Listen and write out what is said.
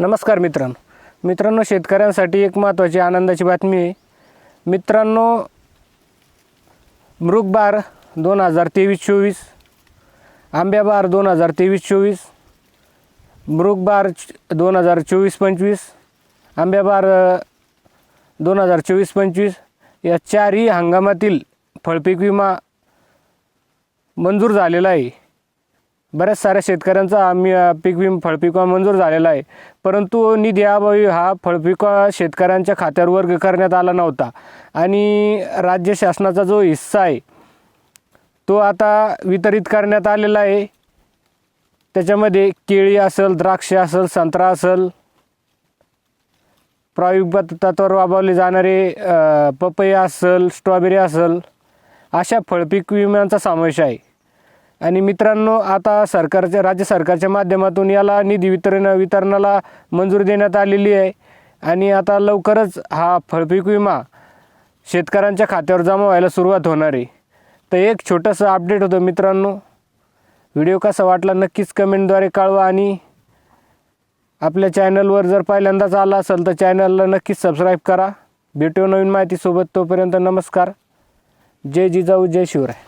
नमस्कार मित्रांनो. मित्रांनो शेतकऱ्यांसाठी एक महत्त्वाची आनंदाची बातमी आहे. मित्रांनो मृगबार दोन हजार तेवीस चोवीस आंब्याबार दोन हजार तेवीस चोवीस मृगबार दोन हजार चोवीस पंचवीस आंब्याबार दोन हजार चोवीस पंचवीस या चारही हंगामातील फळपीक विमा मंजूर झालेला आहे. बऱ्याच साऱ्या शेतकऱ्यांचा आम्ही पीक विम फळपीक मंजूर झालेला आहे. परंतु निधी अभावी हा फळपिका शेतकऱ्यांच्या खात्यावर वर्ग करण्यात आला नव्हता. आणि राज्य शासनाचा जो हिस्सा आहे तो आता वितरित करण्यात आलेला आहे. त्याच्यामध्ये केळी असेल द्राक्ष असेल संत्रा असेल प्रायोगिक तत्वावर वापरले जाणारे पपई असेल स्ट्रॉबेरी असेल अशा फळपीक विम्यांचा समावेश आहे. आणि मित्रांनो आता सरकारच्या राज्य सरकारच्या माध्यमातून याला निधी वितरण वितरणाला मंजुरी देण्यात आलेली आहे. आणि आता लवकरच हा फळपीक विमा शेतकऱ्यांच्या खात्यावर जमा व्हायला सुरुवात होणार आहे. तर एक छोटंसं अपडेट होतं मित्रांनो. व्हिडिओ कसा वाटला नक्कीच कमेंटद्वारे कळवा आणि आपल्या चॅनलवर जर पहिल्यांदाच आला असेल तर चॅनलला नक्कीच सबस्क्राईब करा. भेटू नवीन माहितीसोबत तोपर्यंत नमस्कार. जय जिजाऊ जय शिवराय.